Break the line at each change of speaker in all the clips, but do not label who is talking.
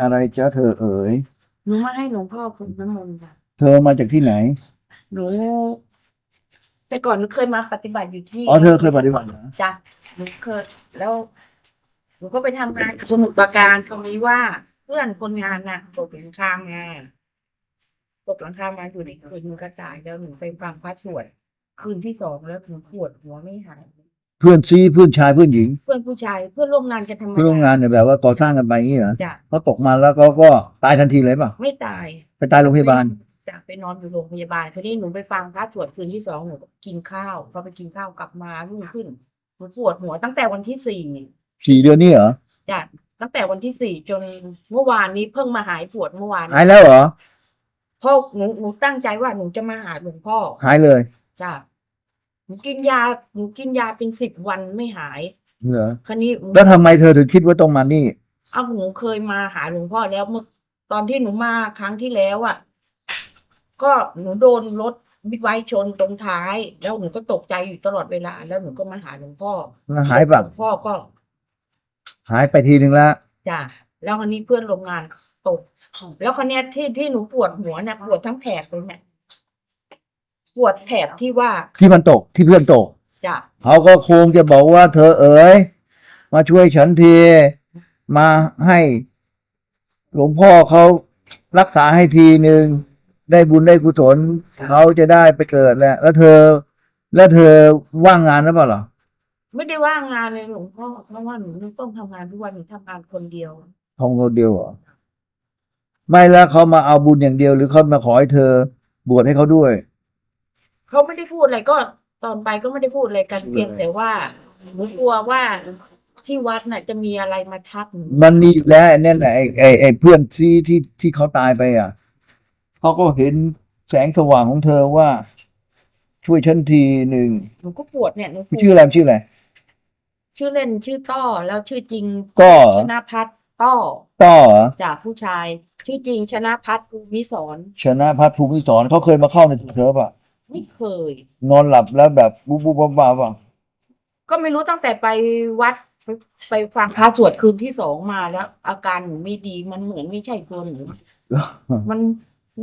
อะไรจ๊ะเธอเอ๋ย
หนูมาให้หลวงพ่อพรมน้ำมนต์ค่ะ
เธอมาจากที่ไหน
หนูแต่ก่อนหนูเคยมาปฏิบัติอยู่ที่
อ๋อเธอเคยปฏิบัติเหรอ
จ้ะหนูเคยแล้วหนูก็ไปทำงานสมุทรปราการคราวนี้ว่าเพื่อนคนงานน่ะตกหลังคามาตกหลังคามาอยู่ในคืนหนูกระจายแล้วหนูไปฟังพระสวดคืนที่สองแล้วหนูปวดหัวไม่หาย
เพื่อนซีเพื่อนชายเพื่อนหญิง
เพื่อนผู้ชายเพื่อนร่วมงานกันทำไม
เพื่อนร่วมงานเนี่ยแบบว่าก่อสร้างกันไปอย่างนี้เหรอ
จ้ะ
เขาตกมาแล้วก็ก็ตายทันทีเลยเปล่ะ
ไม่ตาย
ไปตายโรงพยาบาล
จะไปนอนอยู่โรงพยาบาลคราวนี้หนูไปฟังพระสวดคืนที่สองหนูก็กินข้าวพอไปกินข้าวกลับมารุ่งขึ้นหนูปวดหัวตั้งแต่วันที่สี่
สี่เดือนนี่เหรอ
จ้ะตั้งแต่วันที่สี่จนเมื่อวานนี้เพิ่งมาหายปวดเมื่อวาน
หายแล้วเหรอ
เพราะหนูหนูตั้งใจว่าหนูจะมาหาหลวงพ่อ
หายเลย
จ้ะห นูกินยาหนูกินยาเป็นสิบวันไม่หาย
เหรอ
คราวนี้หนู
แล้วทำไมเธอถึงคิดว่าต้องมานี่
เอาหนูเคยมาหาหลวงพ่อแล้วเมื่อตอนที่หนูมาครั้งที่แล้วอะ ก็หนูโดนรถบิ๊กไบค์ชนตรงท้าย แล้วหนูก็ตกใจอยู่ตลอดเวลา แล้วหนูก็มาหาหลวงพ่อ
แล้วหายเปล่ะ
หลวงพ่อก็
หายไปทีหนึ่งแล้ว
จ้ะแล้วคราวนี้เพื่อนโรงงานตก แล้วคราวเนี้ยที่ที่หนูปวดหัวเนี่ยปวดทั้งแถบเลยเนี่ย ปวดแถบที่ว่า
ที่มันตกที่เพื่อนตก
จ้ะ
เขาก็คงจะบอกว่า เธอเอ๋ยมาช่วยฉันทีมาให้ หลวงพ่อเขารักษาให้ทีหนึ่งได้บุญได้กุศลเขาจะได้ไปเกิดแล้วแล้วเธอ แล้วเธอว่างงานหรือเปล่าเหรอ
ไม่ได้ว่างงานเลยหลวงพ่อเพราะว่าหนูต้องทำงานทุกวันหนูทำงานคนเดียว
ทองคนเดียวเหรอไม่แล้วเขามาเอาบุญอย่างเดียว หรือเขามาขอให้เธอบวชให้เขาด้วย
เขาไม่ได้พูดอะไรก็ตอนไปก็ไม่ได้พูดอะไรกันเพียงแต่ว่าหนูกลัวว่าที่วัดน่ะจะมีอะไรมาทักหนู
มันมีอยู่แล้วไอ้นั่นแหละไอ้ไอ้ไอ้เพื่อนที่ที่ที่เขาตายไปอะเขาก็เห็นแสงสว่างของเธอว่า ช่วยฉันทีหนึ่ง
หนูก็ปวดเนี่ยหนูปวด
ชื่ออะไรชื่ออะไร
ชื่อเล่นชื่อต้อแล้วชื่อจริง
ก็เหรอ
ชนะพัฒน์ต้อ
ต้อเหรอ
จากผู้ชาย ชื่อจริงชนะพัฒน์ภูมิสอน
ชนะพัฒน์ภูมิสอนเขาเคยมาเข้าในเธอป่ะ
ไม่เคย
นอนหลับแล้วแบบบูบบูบ้าบ้าป่ะ
ก็ไม่รู้ตั้งแต่ไปวัดไปไปฟังพระสวดคืนที่สองมาแล้ว อาการหนูไม่ดีมันเหมือนไม่ใช่ตัวหนูมัน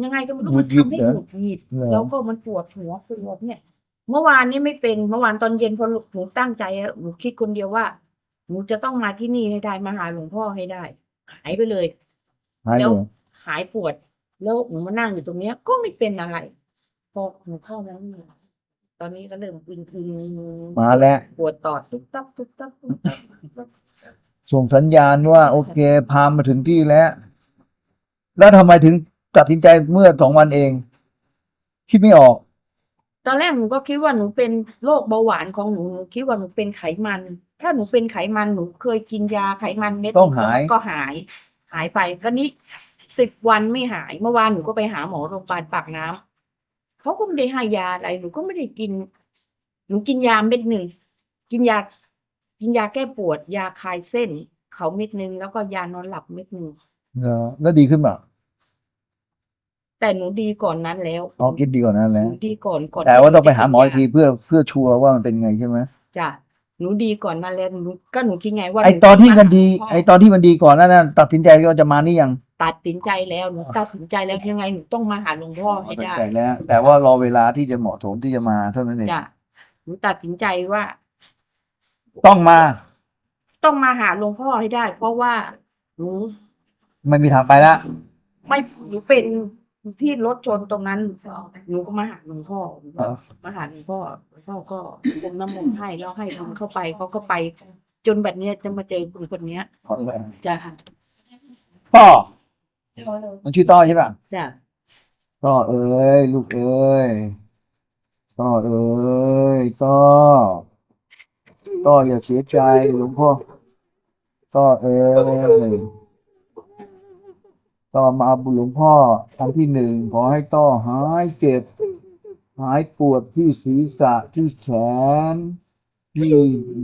ยังไงก็ไม่รู้
หงุ
มั
ด
น
หงิด
ทำให้
เหรอ
หงุดหงิด
เหรอ
แล้วก็มันปวดหัวปวดเนี่ย เมื่อวานนี้ไม่เป็นเมื่อวานตอนเย็นพอหนูตั้งใจอะหนูคิดคนเดียวว่าหนูจะต้องมาที่นี่ให้ได้มาหาหลวงพ่อให้ได้ หายไปเลย
หาย
แล้
เล
วยหายปวด แล้วหนูมานั่งอยู่ตรงเนี้ย ก็ไม่เป็นอะไรพ อหนูเข้าแล้วนี่ตอนนี้ก็เริ่มอึนๆ
มาแล้ว
ปวดตอดตุ๊บตับตุ๊บตับตุ๊บตับตุ๊บตับ
ส่งสัญญาณว่า โอเค พามาถึงที่แล้ว แล้วทำไมถึงตัดสินใจเมื่อสองวันเอง คิดไม่ออก
ตอนแรกหนูก็คิดว่าหนูเป็นโรคเบาหวานของหนูหนูคิดว่าหนูเป็นไขมัน ถ้าหนูเป็นไขมันหนูเคยกินยาไขมันเม็ด
ต้องหาย
ก็หาย หายไปก็นี้สิบวันไม่หาย เมื่อวานหนูก็ไปหาหมอโรงพยาบาลปากน้ำ เขาก็ไม่ได้ให้ยาอะไรหนูก็ไม่ได้กิน หนูกินยาเม็ดหนึ่งกินยา กินยาแก้ปวด ยาคลายเส้น เขาเม็ดหนึ่งแล้วก็ยานอนหลับเม็ดหนึ่ง
เหรอแล้วดีขึ้นเปล่า
แต่หนูดีก่อนนั้นแล้ว
อ๋อคิดดีกว่านั้น
ห
แล้ว
นูดีก่อนก่อน
แต่ว่าต้องไปหาหมออีก
ที่
ทีเพื่อเพื่อชัวร์ว่ามันเป็นไงใช่ไหม
จ้ะหนูดีก่อนนั้นแล้วหนูก็หนูคิดไงว่า
ไอ
ห
ตอนที่
จะา
มันดี
หาหลวงพ่
ไอตอนที่มันดีก่อนนั้นน่ะตัดสินใจว่าจะมานี่ยัง
ตัดสินใจแล้วหนูตัดสินใจแล้วยังไงหนูต้องมาหาหลวงพ่อให้
ตัด
ได้
ใจแล้ว แต่ว่ารอเวลาที่จะเหมาะสมที่จะมาเท่านั้นเอง
จ้ะหนูตัดสินใจว่า
ต้องมา
ต้องมาหาหลวงพ่อให้ได้ เพราะว่าหนู
ไม่มีทางไปละ
ไม่หนูเป็นที่รถชนตรงนั้นหนูก็มาหาหลวงพ่อ
เออ
มาหาหลวงพ่อหลวงพ่อก็พรมน้ำมนต์ให้แล้วให้ทำเข้าไปเขาก็ไป จนแบบเนี้ยจะมาเจอคุณคนเนี้ยจ้ะ
ต้อ มันชื่อต้อใช่ป่ะ
จ้ะ
ต้อเอ้ยลูกเอ้ยต้อเอ้ยต้อต้ออย่าเสียใจหลวงพ่อต้อเอ้ยต้อมาเอาบุญหลวงพ่อครั้งที่หนึ่งขอให้ต้อหายเจ็บ หายปวดที่ศีรษะที่แขนที่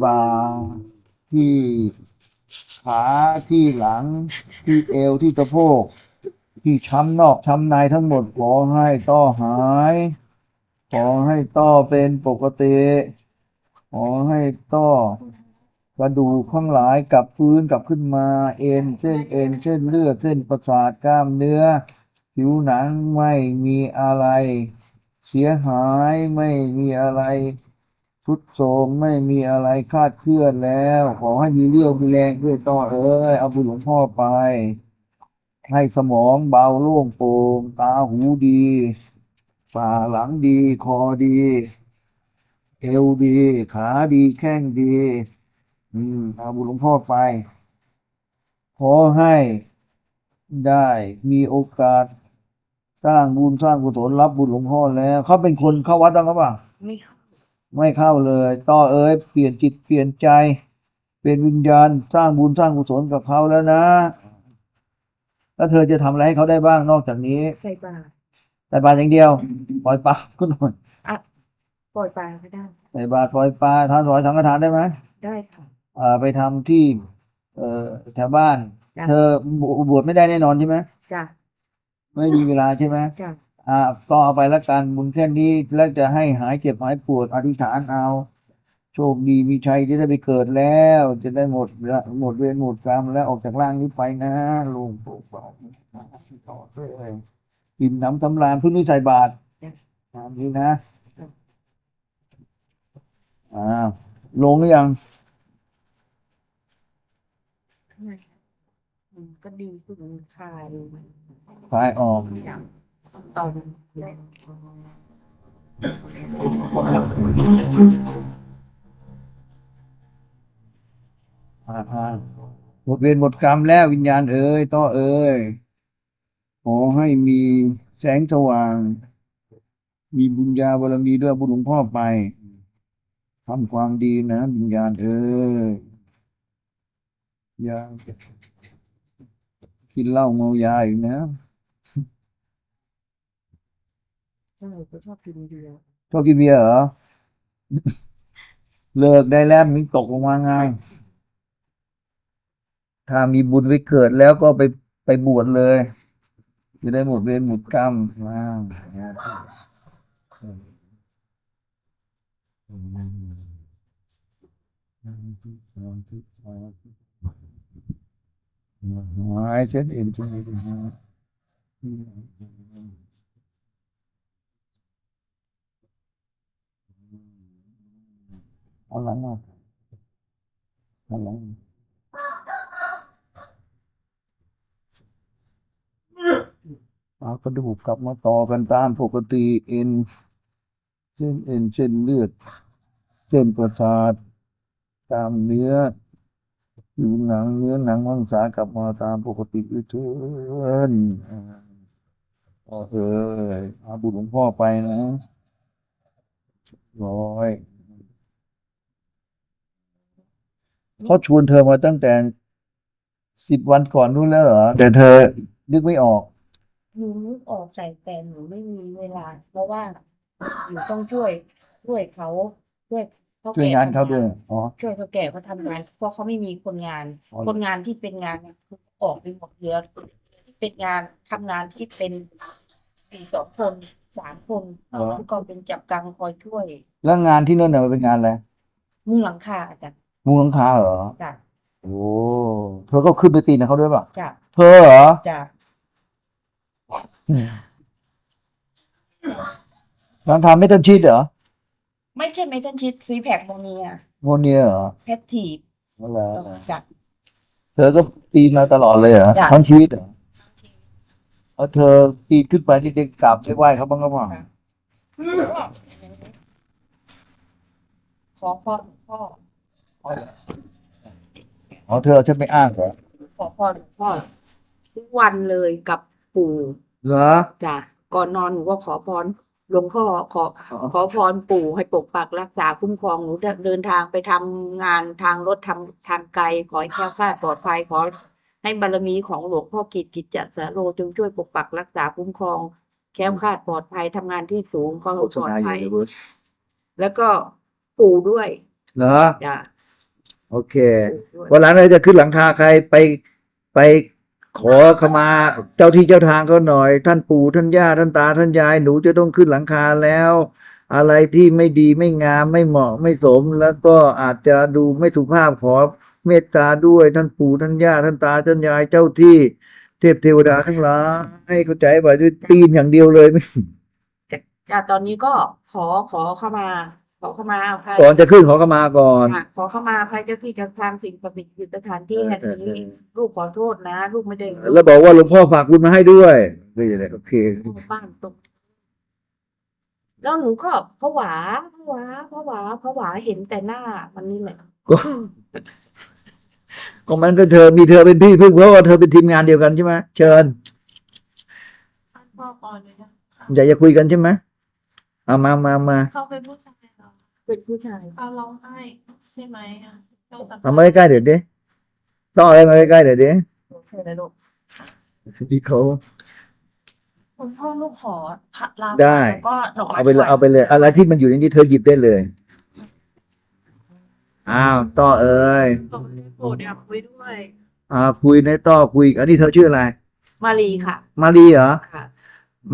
บ่าที่ ขาที่หลังที่เอวที่สะโพก ที่ช้ำนอกช้ำในทั้งหมดขอให้ต้อหาย ขอให้ต้อเป็นปกติ ขอให้ต้อกระดูกข้างหลายกลับฟื้นกลับขึ้นมาเอ็นเส้นเอ็นเส้นเลือดเส้นประสาทกล้ามเนื้อ ผิวหนังไม่มีอะไร เสียหายไม่มีอะไร ทุดโทรมไม่มีอะไรคาดเคลื่อนแล้ว ขอให้มีเรี่ยวมีแรงด้วยต่อเอ้ยเอาบุญหลวงพ่อไป ให้สมองเบาโล่งโปร่งตาหูดีฝ่าหลังดี คอดี เอวดี ขาดี แข้งดี อืมเอาบุญหลวงพ่อไป ขอให้ได้มีโอกาส สร้างบุญสร้างกุศลรับบุญหลวงพ่อแล้ว เขาเป็นคนเข้าวัดบ้างหรือเปล่า
ไม่เข้า
ไม่เข้าเลยต่อเอ้ยเปลี่ยนจิตเปลี่ยนใจ เป็นวิญญาณสร้างบุญสร้างกุศลกับเขาแล้วนะแล้วเธอจะทำอะไรให้เขาได้บ้างนอกจากนี้
ใส่บาตร
ใส่บาตรอย่างเดียว ปล่อยปลาก็หน่อย
ปล่อยปลาก็ได้
ใส่บาตรปล่อยปลาทานถวายสังฆทานได้ไหม
ได้ค่ะ
อ่าไปทำที่ เอ่อแถวบ้าน
จ้ะ
เธอบวชไม่ได้แน่นอนใช่ไหม
จ้ะ
ไม่มีเวลาใช่ไหม
จ้ะ
อ่าก็เอาไปละกันบุญแค่นี้แล้วจะให้หายเจ็บหายปวดอธิษฐานเอา โชคดีมีชัยจะได้ไปเกิดแล้ว จะได้หมดละหมดเวรหมดกรรมแล้วออกจากร่างนี้ไปนะลุงโปกเบาต่อด้วยกินน้ำตำรานเพิ่งนี้ใส่บาตรตามนี้นะอ้าวลงหรือยัง
อืมก็ดีขึ้นคลาย
คลายออก
จ้ะ ตอนแรก
อ่าอ่าหมดเวรหมดกรรมแล้ววิญญาณเอ๋ยต้อเอ๋ยขอให้มีแสงสว่าง มีบุญญาบารมีด้วยบุญหลวงพ่อไปทำความดีนะวิญญาณเอ๋ยอย่ากินเหล้าเมายาอีกนะ
ช่ก็ชอบกินเบียร์
ชอบกินเบียร์เหรอ เลิกได้แล้วมิงตกลงมาไงถ้ามีบุญไว้เกิดแล้วก็ไปไปบวชเลยจะได้หมดเวรหมดกรรมว้าวหายเส้นเอ็นช่วยด้วยนะ เอาหลังมาเอาหลังมาเอากระดูกกลับมาต่อกันตามปกติเอ็นเส้นเอ็นเส้นเลือดเส้นประสาทตามเนื้อผิวหนังเนื้อหนังมังสากลับมาตามปกติด้วยเถินอ่าก็เอ้ยเอาบุญหลวงพ่อไปนะร้อย เขาชวนเธอมาตั้งแต่สิบวันก่อนนู้นแล้วเหรอ แต่เธอนึกไม่ออก
หนูนึกออกแต่แต่หนูไม่มีเวลา เพราะว่าหนูต้องช่วยช่วยเขาช่วยเขา
ช่วย
แก่
งานเขา
ทำ
ด้วยอ๋อ
ช่วยเขาแก่เขาทำงาน เพราะเขาไม่มีคนงาน
อ๋อ
คนงานที่เป็นงานเนี่ยคือออกไปหมดเหลือที่เป็นงานทำงานที่เป็นสี่สองคนสามคน
อ๋อ
แล้วก็เป็นจับกังคอยช่วย
แล้วงานที่นู่นน่ะมันเป็นงานอะไร
มุงหลังคาจ้ะ
มุงหลังคาเหรอ
จ้ะ
โอ้เธอก็ขึ้นไปตีนกับเขาด้วยป่ะ
จ้ะ
เธอเหรอ
จ้ะ
หลังคาไม่ต้นชีดเหรอ
ไม่ใช่เมทัลชิดซีแพคโมเนีย
โมเนียเหรอ
แพททีฟ
นั่นแหละ
จ้ะ
เธอก็ปีนมาตลอดเลยเหรอ
จ้ะ
ทั้งชีวิตเหรอเอาเธอปีนขึ้นไปที่เด็กกราบได้ไหว้เขาบ้างก็เปล่า
ขอพรหลวงพ่อ
อ๋อเธอเอาฉันไปอ้างเหรอ
ขอพรหลวงพ่อทุกวันเลยกับปู่
เหรอ
จ้ะก่อนนอนหนูก็ขอพรหลวงพ่อขอ
อ๋อ
ขอพรปู่ให้ปกปักรักษาคุ้มครองหนูเดินทางไปทำงานทางรถทำทางไกล ขอให้แคล้วคลาดปลอดภัยขอให้บารมีของหลวงพ่อกิจกิจจสาโรจงช่วยปกปักรักษาคุ้มครอง แคล้วคลาดปลอดภัยทำงานที่สูงขอให้
โฆษ
ปลอด
ณาอ
ภั
ยู่
ย
ในเวิร์ด
แล้วก็ปู่ด้วย
เหรอ
จ้ะ
โอเควันหลังเราจะขึ้นหลังคาใครไปไปขอขมาเจ้าที่เจ้าทางเขาหน่อย ท่านปู่ท่านย่าท่านตาท่านยายหนูจะต้องขึ้นหลังคาแล้ว อะไรที่ไม่ดีไม่งามไม่เหมาะไม่สม แล้วก็อาจจะดูไม่สุภาพขอเมตตาด้วยท่านปู่ท่านย่าท่านตาท่านยายเจ้าที่ เทพเทวดาทั้งหลายให้เข้าใจป่ะด้วยตีนอย่างเดียวเลยไม่
อะตอนนี้ก็ขอขอเข้ามา ขอเข้ามาอภัย
ก่อนจะขึ้นขอขมาก่อน
ค่ะขอเข้ามาอภัยเจ้าที่เจ้าทางสิ่งประดิษฐ์สถานที่แห่งนี้
เออเออ
ลูกขอโทษนะลูกไม่ได้รู้
แล้วบอกว่าหลวงพ่อฝากบุญมาให้ด้วยก็จะได้โอเค
บ้านตรงแล้วหนูก็ผวาผวาผวาผวาเห็นแต่หน้ามันนี่แหละ
ก็ก็มันก็เธอมีเธอเป็นพี่พึ่งเพราะว่าเธอเป็นทีมงานเดียวกันใช่ไหมเชิญ
ท่านพ่อก่อนเลยนะ
อยากจะคุยกันใช่ไหมเอามามามา
เขาเป็นผู้ชาย เหรอ
เป็นผู้ชาย
เขาร้องไห้ใช่ไหมอะต้องสัมภา
เอา
ษณ์
มาใกล้ๆเดี๋ยวดิต้องอะไรมาใกล้ๆเดี๋ยวดิ
ใช่แล้วลูก
ที่เขา
คุณพ่อลูกขอผัดลา
ได้
แล้วก็ดอกไม้
เอาไปเลย
ถว
เอาไปเลยอะไรที่มันอยู่ในนี้เธอหยิบได้เลย อ้าวต่อเอ้ย
ดอกไม้โปรดอยากคุยด้วย
อ่าคุยในต่อคุย อันนี้เธอชื่ออะไร
มารีค่ะ
มาลีเหรอ
ค่ะ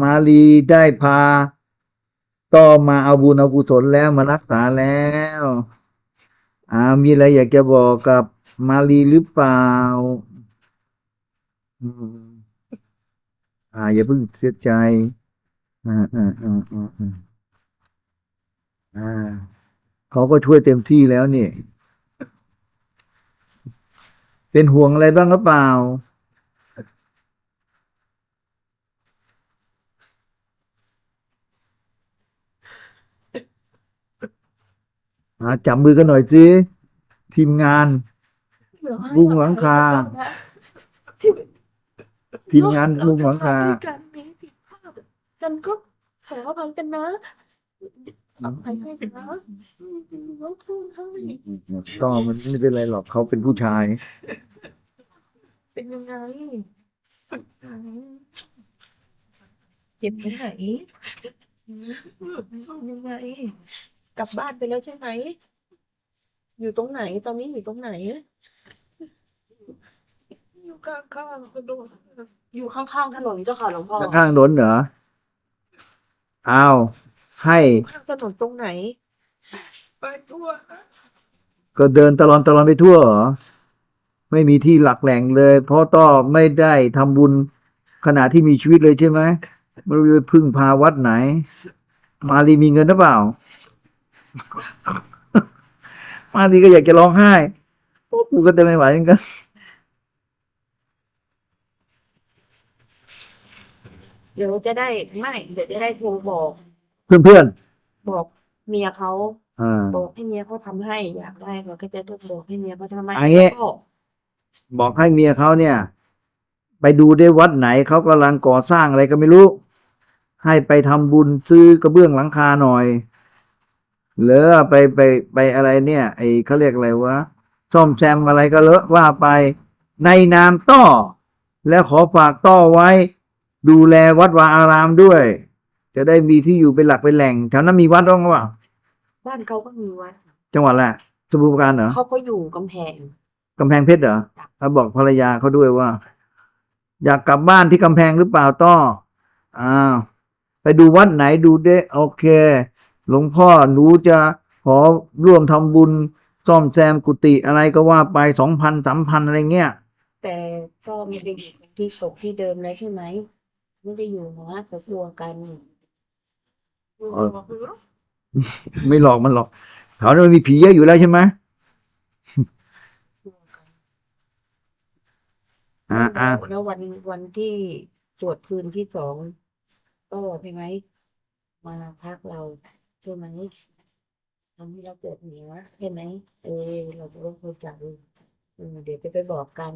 มาลีได้พา ต่อมาเอาบุญเอากุศลแล้วมารักษาแล้วอ่ามีอะไรอยากจะบอกกับมาลีหรือเปล่าอ่า อย่าเพิ่งเสียใจอ่าอ่าอ่าอ่าอ่าเขาก็ช่วยเต็มที่แล้วนี่ เป็นห่วงอะไรบ้างหรือเปล่า อ่าจับมือกันหน่อยสิทีมงานลุงหลังคา ทีมงานลุงหลังคา
การมีผิดพลาดกันก็ขออภัยกันนะอภัยให้กันนะขอโทษให้
ก็มันไม่เป็นไรหรอกเขาเป็นผู้ชาย
เป็นยังไงเจ็บไปไหนยังไง กลับบ้านไปแล้วใช่ไหม อยู่ตรงไหน ตอนนี้อยู่ตรงไหน
อยู่ข้างๆกระโดด
อยู่ข้างๆถนนเจ้าค่ะหลวงพ่อ
ข้างๆถนนเหรออ้าวให้
ข้างถนนตรงไหน
ไปทั่วนะ
ก็เดินตลอดตลอดไปทั่วเหรอ ไม่มีที่หลักแหล่งเลย เพราะต้อไม่ได้ทำบุญขณะที่มีชีวิตเลยใช่ไหมไม่รู้จะพึ่งพาวัดไหน มาลีมีเงินหรือเปล่า มาลีก็อยากจะร้องไห้โอ้กูก็จะไม่ไหวเหมือนกัน
เดี๋ยวจะได้ไม่ เดี๋ยวจะได้โทรบอก
เพื่อน
บอกเมียเขา
ๆอ่า
บอกให้เมียเขาทำให้อยากได้เขาก็จะต้องบอกให้เมียเขาทำให้
อันนี้
แล้วก็
บอกให้เมียเขาเนี่ย ไปดูได้วัดไหนเขากำลังก่อสร้างอะไรก็ไม่รู้ ให้ไปทำบุญซื้อกระเบื้องหลังคาหน่อย หรือไปไปไปอะไรเนี่ย ไอเขาเรียกอะไรวะซ่อมแซมอะไรก็เลอะว่าไปในนามต้อ แล้วขอฝากต้อไว้ ดูแลวัดวาอารามด้วย จะได้มีที่อยู่เป็นหลักเป็นแหล่งแถวนั้นมีวัดบ้างหรือเปล่า
บ้านเขาก็มีวัด
จังหวัดแหละสมุทรปราการเหรอ
เขาก็อยู่กำแพง
กำแพงเพชรเหรอเขาบอกภรรยาเขาด้วยว่า อยากกลับบ้านที่กำแพงหรือเปล่าต้ออ้าวไปดูวัดไหนดูได้โอเค หลวงพ่อหนูจะขอร่วมทำบุญซ่อมแซมกุฏิอะไรก็ว่าไปสองพันสามพันอะไรเงี้ย
แต่ก็ไม่ได้อยู่ที่ตกที่เดิมแล้วใช่ไหมไม่ได้อยู่หัวแต่กลัวกัน
เออไม่หลอกมันหรอกแถวนั้นมันมีผีเยอะอยู่แล้วใช่ไหม
กลัวกัน
อ่าอ่า
แล้ววันวันที่สวดคืนที่สองก็ใช่ไหมมาพักเรา ใช่ไหมทำให้เราเกิดเหนือใช่ไหมเออเราก็ต้องเข้าใจเออเดี๋ยวจะไปบอกกัน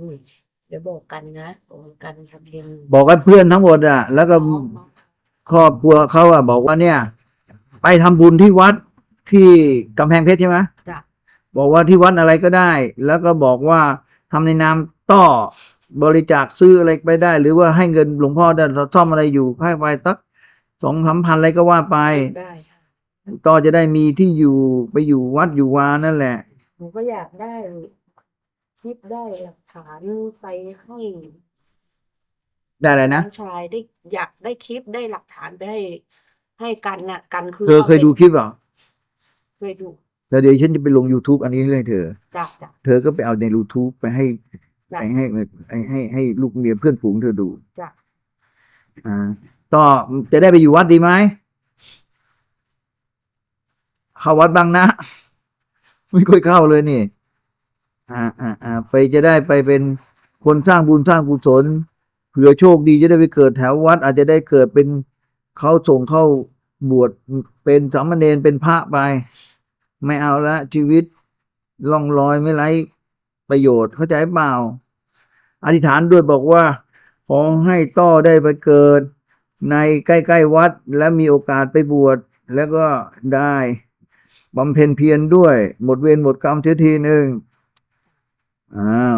เดี๋ยวบอกกันนะบอกกันทำเอง
บอกให้เพื่อนทั้งหมดอะ แล้วก็ครอบครัวเขาอะบอกว่าเนี่ย ไปทำบุญที่วัดที่กำแพงเพชรใช่ไหม
จ้ะ
บอกว่าที่วัดอะไรก็ได้ แล้วก็บอกว่าทำในนามต้อบริจาคซื้ออะไรไปได้ หรือว่าให้เงินหลวงพ่อได้เราซ่อมอะไรอยู่ให้ไปสักสองสามพันอะไรก็ว่าไป
ได้ค่ะ
ต่อจะได้มีที่อยู่ไปอยู่วัดอยู่วานั่นแหละ
หนูก็อยากได้คลิปได้หลักฐานไปให้
ได้อะไรนะ
น้องชายได้อยากได้คลิปได้หลักฐานไปให้ให้กันน่ะ กันคือ
เธอเคยดูคลิปเหรอ
เคยดู
แล้วเดี๋ยวฉันจะไปลง YouTube อันนี้ให้เธอ
จ้ะจ้ะ
เธอก็ไปเอาใน YouTube ไปให้
จ้ะ
ไปให้ให้ให้ให้ลูกเมียเพื่อนฝูงเธอดู
จ้ะ
อ่าต่อจะได้ไปอยู่วัดดีไหม เข้าวัดบางนะ ไม่ค่อยเข้าเลยนี่ อ่าอ่าอ่าไปจะได้ไปเป็นคนสร้างบุญสร้างกุศลเผื่อโชคดีจะได้ไปเกิดแถววัด อาจจะได้เกิดเป็นเขาส่งเข้าบวชเป็นสามเณรเป็นพระไป ไม่เอาละชีวิตล่องลอยไม่ไรประโยชน์เข้าใจเปล่า อธิษฐานด้วยบอกว่าขอให้ต้อได้ไปเกิดในใกล้ ๆ วัดและมีโอกาสไปบวชแล้วก็ได้ บำเพ็ญเพียรด้วย หมดเวรหมดกรรมเสียทีหนึ่งอ้าว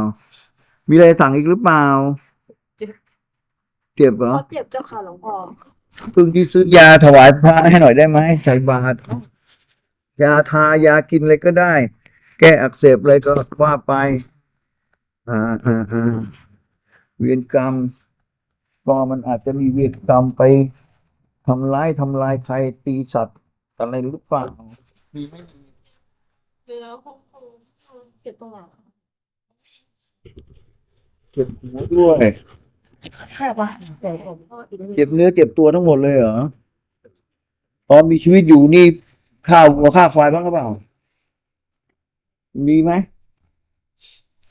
มีอะไรสั่งอีกหรือเปล่า
เจ็บ
เจ็บเหรอ
เขาเจ็บเจ้าค่ะหลวงพ่อ
เพิ่งที่ซื้อยาถวายพระให้หน่อยได้ไหมใส่บาตรยาทายากินอะไรก็ได้ แก้อักเสบอะไรก็ว่าไป อ่าอ่าอ่าเวียนกรรมก็มันอาจจะมีเวียนกรรมไปทำร้ายทำลายใครตีสัตว์อะไรหรือเปล่า มีไหม
แล้วเขาเจ็บตรงไหน
เจ็บหัวด้วย
แค่ปะแต่หลวงพ่ออีกนิด
เจ็บเนื้อเจ็บตัวทั้งหมดเลยเหรอตอนมีชีวิตอยู่นี่ข้าววัวข้าวควายบ้างหรือเปล่า มีไหม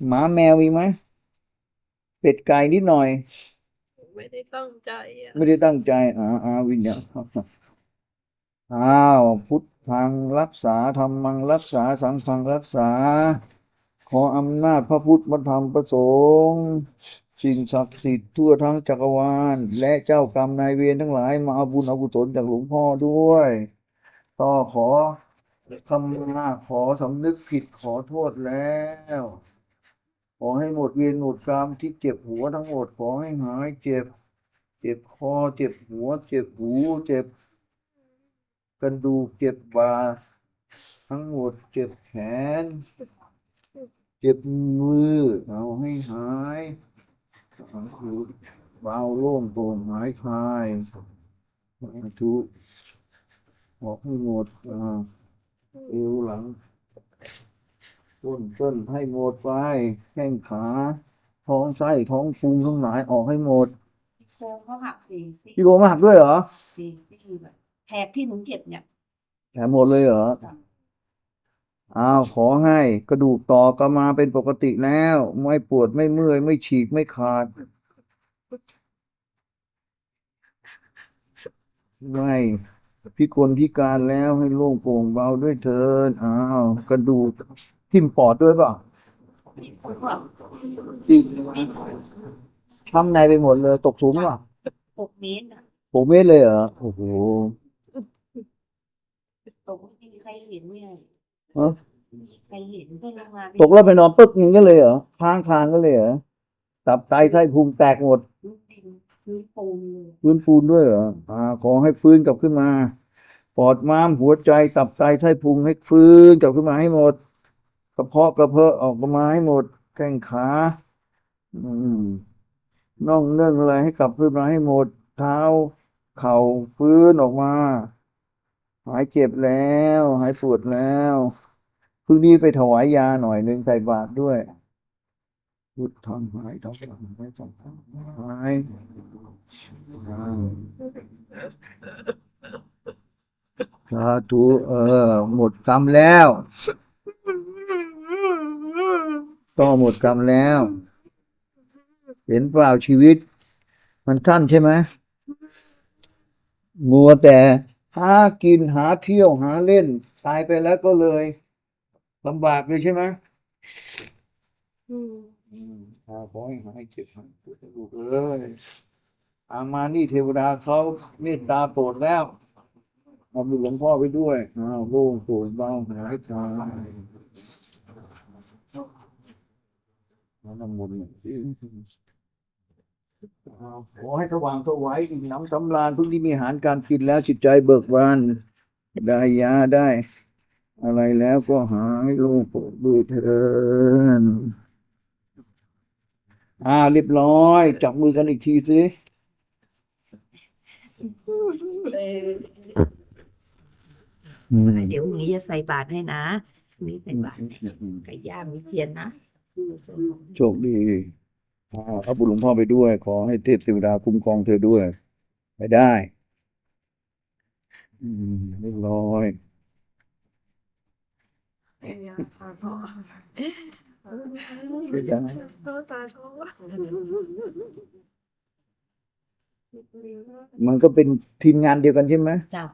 หมาแมวมีไหมเป็ดไก่นิดหน่อย
ไม่ได้ตั้งใจอะ
ไม่ได้ตั้งใจอ่าอาวินเนี่ยอ้าวพุทธั ทางรักษาธรรมังรักษาสังฆังรักษา ขออำนาจพระพุทธธรรมพระสงฆ์สิ่งศักดิ์สิทธิ์ทั่วทั้งจักรวาล และเจ้ากรรมนายเวรทั้งหลายมาเอาบุญเอากุศลจากหลวงพ่อด้วย ต่อขอคำมาขอสำนึกผิดขอโทษแล้ว ขอให้หมดเวรหมดกรรมที่เจ็บหัวทั้งหมดขอให้หายเจ็บ เจ็บคอเจ็บหัว เจ็บหูเจ็บ กระดูกเจ็บบ่าทั้งหมดเจ็บแขน เจ็บมือเอาให้หายเอาคือเบาโล่งโปร่งหายคลายสาธุบอกให้หมดเอวหลังต้นต้นให้หมดไปแข้งขาท้องไส้ท้องพุงทั้งหลายออกให้หมด
โครงเขาหักสี่ซี่
พี่โบมาหักด้วยเหรอ
สี่ซี่ แบบแผลที่หนูเจ็บเนี่ย
แถมหมดเลยเหรอ อ้าว ขอให้กระดูกต่อกลับมาเป็นปกติแล้ว ไม่ปวดไม่เมื่อย ไม่ฉีกไม่ขาด ไม่พิกลพิการแล้วให้โล่งโปร่งเบาด้วยเถิดอ้าว กระดูกทิ่มปอดด้วยเปล่ะ
มีคนว่า
ทิ่มช้ำในไปหมดเลย ตกสูงเปล่ะ
หกเมตรน่ะ
หกเมตรเลยเหรอ โอ้โห
ตกไม่มีใครเห็นเนี่ย
ฮะ
ไม่มีใครเห็นเพื่อนโรงงาน
ตกแล้วไปนอนปึ๊กอย่างนี้ก็เลยเหรอค้างคางก็เลยเหรอตับไตไส้พุงแตกหมด
ลูกดินพื้นปูนเลย
ฟื้นฟูนด้วยเหรออ่า ขอให้ฟื้นกลับขึ้นมาปอดม้ามหัวใจ ตับไตไส้พุงให้ฟื้นกลับขึ้นมาให้หมดกระเพาะกระเพาะออกมาให้หมด แข้งขา อืมน่องเนื่องอะไรให้กลับขึ้นมาให้หมด เท้า เข่าฟื้นออกมา หายเจ็บแล้ว หายปวดแล้วพรุ่งนี้ไปถวายยาหน่อยหนึ่งใส่บาตรด้วยพุทธังหายท้องหายสองหายสาธุเออ หมดกรรมแล้ว ต้องหมดกรรมแล้ว เห็นเปล่าชีวิต มันสั้นใช่ไหมมัวแต่ หากินหาเที่ยวหาเล่น ตายไปแล้วก็เลยลำบากเลยใช่ไหม
อืม
อืมอาขอให้หายเจ็บหายปวดลูกเอ้ยอามานี่เทวดาเขาเมตตาโปรดแล้วเอาบุญหลวงพ่อไปด้วยอ้าวโล่งโปร่งเบาหายคลายมาทำบุญหน่อยสิอ้าว ขอให้สว่างสวัยอิ่มหน้ำสำราญเพิ่งที่มีอาหารการกินแล้วจิตใจเบิกบาน ได้ยาได้ อะไรแล้วก็หายโล่งโปร่งด้วยเถินอ่าเรียบร้อย จับมือกันอีกทีสิ
เออ
อืม
เดี๋ยวพรุ่งนี้จะใส่บาตรให้นะพรุ่งนี้ใส่บาตรให้ไก่ย่างมีเทียนนะ
โชคดี อ่าเอาบุญหลวงพ่อไปด้วย ขอให้เทพเทวดาคุ้มครองเธอด้วย ไปได้ อืมเรียบร้อยไปได้มันก็เป็นทีมงานเดียวกันใช่ไหม
จ้ะ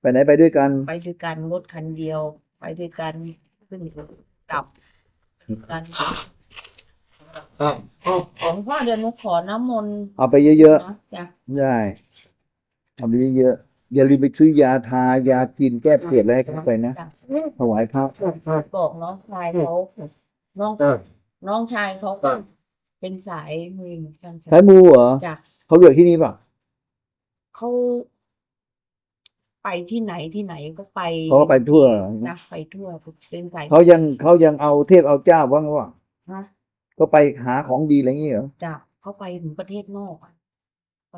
ไปไหนไปด้วยกัน
ไปด้วยกันรถคันเดียว ไปด้วยกันขึ้นกลับกัน ของพ่อเดี๋ยวหนูขอน้ำมนต์
เอาไปเยอะ
นะจ้ะ
ๆได้เอาไปเยอะๆอย่าลืมไปซื้อยาทายากินแก้เผ็ดอะไรให้เข้าไปนะ
จ้ะ
ถวายพระ
บอกน้องชายเขาน้องน้องชายเขาก็เป็นสายมือเหมือนกัน
ใช้มูเหรอ
จ้ะ
เขาเลือกที่นี่ป่ะ
เขาไปที่ไหนที่ไหนก็ไป
เขาก็ไปทั่ว
จ้ะไปทั่วเป็นสาย
เขายังเขายังเอาเทพเอาเจ้าบ้างว่า
ฮะ
ก็ไปหาของดีอะไรอย่างเงี้ยเหรอ
จ้ะเขาไปถึงประเทศนอกอะไป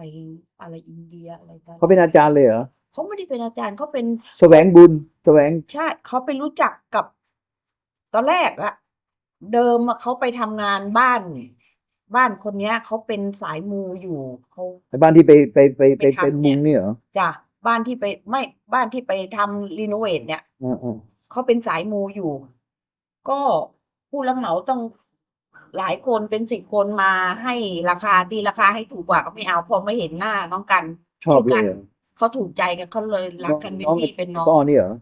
อะไรอินเดียอะไรกัน
เขาเป็นอาจารย์เลยเหรอ
เขาไม่ได้เป็นอาจารย์เขาเป็น
แสวงบุญแสวง
ใช่เขาไปรู้จักกับ ตอนแรกอะเดิมอะเขาไปทำงานบ้าน บ้านคนเนี้ยเขาเป็นสายมูอยู่เขา
ไอ้บ้านที่ไปไปไปไป
ไปทำ
เป็น
เนี่
มุ
ย
งเนี่ยเหรอ
จ้ะบ้านที่ไปไม่บ้านที่ไปทำรีโนเวทเนี่ย
อ่าอ่า
เขาเป็นสายมูอยู่ ก็ผู้รับเหมาต้อง หลายคนเป็นสิบคนมาให้ราคาตีราคาให้ถูกกว่าก็ไม่เอาพอไม่เห็นหน้าน้องกัน
ชอบเลยเหรอ
เขาถูกใจกันเขาเลยรักกันเป็น
น้อง
พี่เป็นน้อง
ต้อนี่เหรอ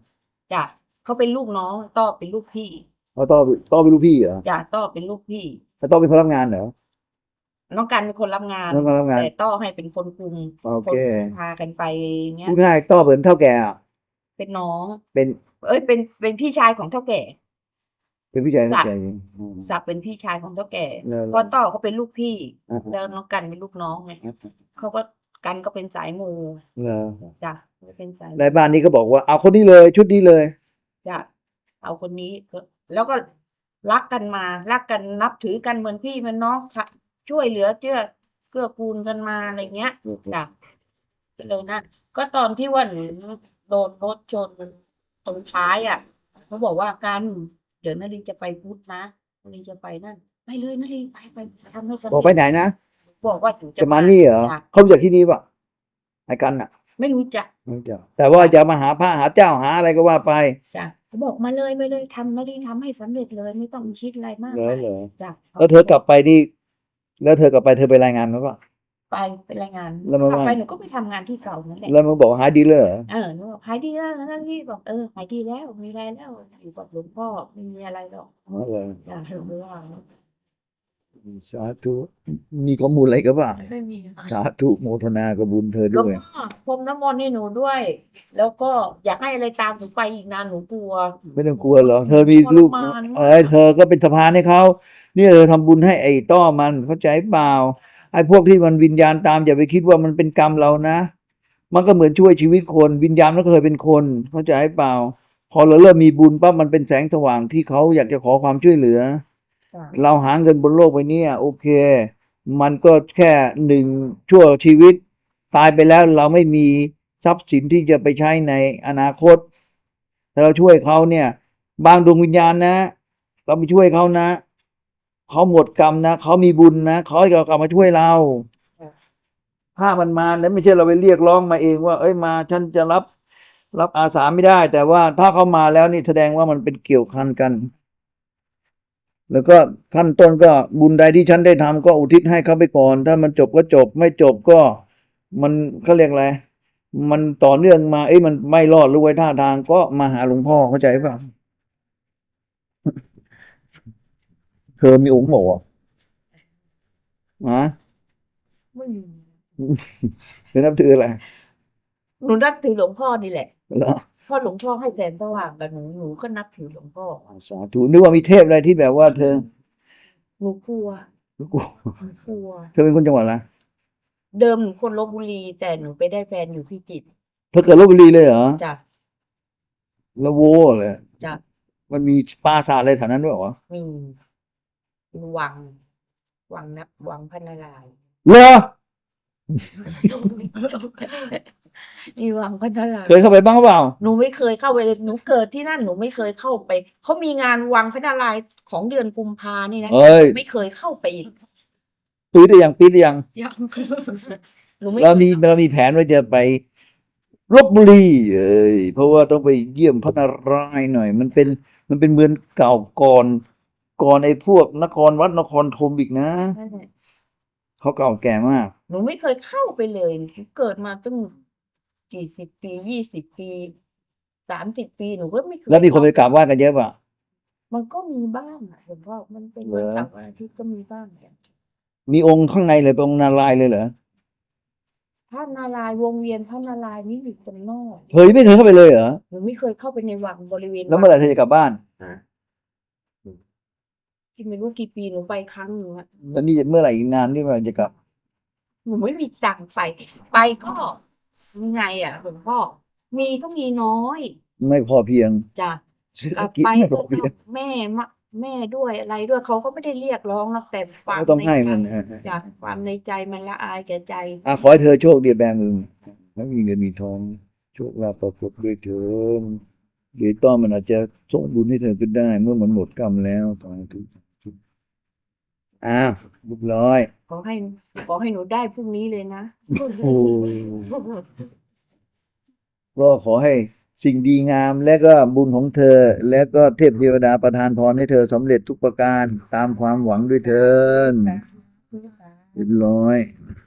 จ้ะเขาเป็นลูกน้องต้อเป็นลูกพี่
เขาต้อต้อเป็นลูกพี่เหรอ
จ้ะต้อเป็นลูกพี่
แล้วต้อเป็นพนักงานเหรอ
น้องกันเป็นคนรับงาน
น้องพนักงาน
แต่ต้อให้เป็นคนคุม
โอ
คน
เค
พากันไปเงี้ย
พูดง่ายๆต้อเหมือนเท่าแก่อะ
เป็นน้อง
เป็น
เอ้ยเป็นเป็นพี่ชายของเท่าแก่
เป็นพี่ชาย
สั
เท่า
ตว์
แก่อืม
สักเป็นพี่ชายของเท่าแก่
แล้ว
ก็ต้อเขาเป็นลูกพี่
อ่า
แล้วน้องกันเป็นลูกน้องไง
อ่า
เขาก็กันก็เป็นสายมู
เหรอ
จ้ะก็เป็นสาย
แล้วบ้านนี้ก็บอกว่าเอาคนนี้เลยชุดนี้เลย
จ้ะเอาคนนี้ก็แล้วก็รักกันมารักกันนับถือกันเหมือนพี่เหมือนน้องค่ะ ช่วยเหลือเจื้อเกื้อกูลกันมาอะไรเงี้ย จ้ะก็เลยนั่นก็ตอนที่ว่าหนูโดนรถชนตรงท้ายอะเขาบอกว่ากัน เดี๋ยวนาลีจะไปพุทธนะนาลีจะไปนั่นไปเลยนาลีไปไปทำให้สำ
บอก
เร็จ
ไปไหนนะ
บอกว่าหนูจะ
จะมานี่เหรอ
จ้ะ
เขารู้จากที่นี่ป่ะไอ้กันอะ
ไม่รู้จัก
ไม่รู้จักแต่ว่าจะมาหาพระหาเจ้าหาอะไรก็ว่าไป
จ้ะเขาบอกมาเลยมาเลยทำนาลีทำให้สำเร็จเลยไม่ต้องคิดอะไรมาก
เหรอเหรอ
จ้ะ
แล้วเธอกลับไปนี่ แล้วเธอกลับไปเธอไปรายงานเขาป่ะ
ไปเป็นรายงาน
แล้วมา
กลับ
ว่า
ไปหนูก็ไปทำงานที่เก่านั่นแหละ
แล้วมึงบอกหายดีเลยเหรอ
เออหนูบอกหายดีแล้วนาลีบอกเออหายดีแล้วมีอะไรแล้วอยู่กับหลวงพ่อไม่มีอะไรหรอก
อ๋อเหรอ
จ้ะหนูว่า
สาธุมีข้อมูลอะไรก็ป่ะ
ไม่มี
สาธุโมทนากับบุญเธอ
หลวง
ด้วย
พ่อพรมน้ำมนต์ให้หนูด้วย แล้วก็อยากให้อะไรตามหนูไปอีกนานหนูกลัว
ไม่ต้องกลัวหรอกเธอมีลูก
ทรมานมาก
เออเธอก็เป็นสะพานให้เขาเนี่ยเธอทำบุญให้ไอ้ต้อมันเข้าใจเปล่า ไอ้พวกที่มันวิญญาณตามอย่าไปคิดว่ามันเป็นกรรมเรานะ มันก็เหมือนช่วยชีวิตคน วิญญาณมันก็เคยเป็นคน เข้าใจเปล่า พอเราเริ่มมีบุญปั๊บมันเป็นแสงสว่างที่เขาอยากจะขอความช่วยเหลือ
จ้ะ
เราหาเงินบนโลกใบนี้โอเค มันก็แค่หนึ่งชั่วชีวิต ตายไปแล้วเราไม่มีทรัพย์สินที่จะไปใช้ในอนาคต แต่เราช่วยเขาเนี่ย บางดวงวิญญาณนะ เราไปช่วยเขานะ เขาหมดกรรมนะเขามีบุญนะเขาจะกลับมาช่วยเราถ้ามันมาเนี่ยไม่ใช่เราไปเรียกร้องมาเองว่า เอ้ยมาฉันจะรับรับอาสาไม่ได้ แต่ว่าถ้าเขามาแล้วนี่แสดงว่ามันเป็นเกี่ยวพันกัน แล้วก็ขั้นต้นก็บุญใดที่ฉันได้ทำก็อุทิศให้เขาไปก่อน ถ้ามันจบก็จบ ไม่จบก็ มันเขาเรียกอะไรมันต่อเนื่องมา เอ้ยมันไม่รอดรู้ไว้ท่าทางก็มาหาหลวงพ่อเข้าใจป่ะ เธอมีองค์บอกอะฮะ
ไม่มี
เป็นนับถืออะไร
หนูนับถือหลวงพ่อนี่แหละ
เหรอ
เพราะหลวงพ่อให้แสงสว่างกับหนูหนูก็นับถือหลวงพ่อ
สาธุนึกว่ามีเทพอะไรที่แบบว่าเธอ
หนูกลัว
หนูกลัว
หนูกลัว
เธอเป็นคนจังหวัดอะไร
เดิมหนูคนลบบุรี แต่หนูไปได้แฟนอยู่พิจิตร
เธอเกิดลบบุรีเลยเหรอ
จ้ะ
ละโว้เลย
จ้ะ
มันมีปราสาทอะไรแถวนั้นด้วยเหรอ
มี วัง วังนับวังพระนารายณ์
เหรอ
นี่วังพัฒนา
เคยเข้าไปบ้างหรือเปล่า
หนูไม่เคยเข้าไปเลยหนูเกิดที่นั่นหนูไม่เคยเข้าไปเขามีงานวังพัฒนาของเดือนกุมภานี่นะ
เอ้ย
ไม่เคยเข้าไปอีก
ปีดหรือยังปีดหรือยัง
ยังหนูไม่
เรา
เคย
มี
เข้า
เรามีแผนว่าจะไปลบบุรีเอ้ยเพราะว่าต้องไปเยี่ยมพระนารายณ์หน่อย มันเป็นมันเป็นเมืองเก่าก่อน ก่อนไอ้พวกนครวัดนครธมอีกนะ
นั่นแหละ
เขาเก่าแก่มาก
หนูไม่เคยเข้าไปเลยหนูเกิดมาตั้งกี่สิบปียี่สิบปีสามสิบปีหนูก็ไม่เคย
แล้วมีคนไป
เข้าก
ราบไหว้กันเยอะป่ะ
มันก็มีบ้างอะหลวงพ่อมันเป็น
เหร
วัน
อ
เสาร์วันอาทิตย์ก็มีบ้างแหละ
มีองค์ข้างในเลยเป็นองค์นารายณ์เลยเหรอ
พระนารายณ์วงเวียนพระนารายณ์นี่อยู่ตรงนอก
เฮ้ยไม่เคยเข้าไปเลยเหรอ
หนูไม่เคยเข้าไปในวังบริเวณ
แล้วเมื่อไหร่เธอจะกลับบ้าน
ที่ไม่รู้กี่ปีหนูไปครั้งหนึ่งอะ
แล้วนี่จะเมื่อไหร่อีกนานที่ว่าจะกลับ
หนูไม่มีตังค์ไป ไปก็ยังไงอะหลวงพ่อมีก็มีน้อย
ไม่พอเพียง
จ้ะ
เศรษ
ก
ฐ
ลับ
กิจ
ไป
ไม่พ
ก็
อเพียง
แม่มะแม่ด้วยอะไรด้วยเขาก็ไม่ได้เรียกร้องหรอกแต่ความ
ก็ต้องให้
ใน
มัน
ใจ
นะ
จ้ะความในใจมันละอายแก่ใจ
อะขอให้เธอโชคดีแบมือแล้วมีเงินมีทองโชคลาภประสบด้วยเถิดเดี๋ยวต้อมันอาจจะส่งบุญให้เธอก็ได้ เมื่อมันหมดกรรมแล้วตอนทุกทุก อ้าวเรียบร้อย
ขอให้ขอให้หนูได้พรุ่งนี้เลยนะ
โอ้ก็ขอให้สิ่งดีงามและก็บุญของเธอ และก็เทพเทวดาประทานพรให้เธอสำเร็จทุกประการตามความหวังด้วยเถินเรียบร้อย
ส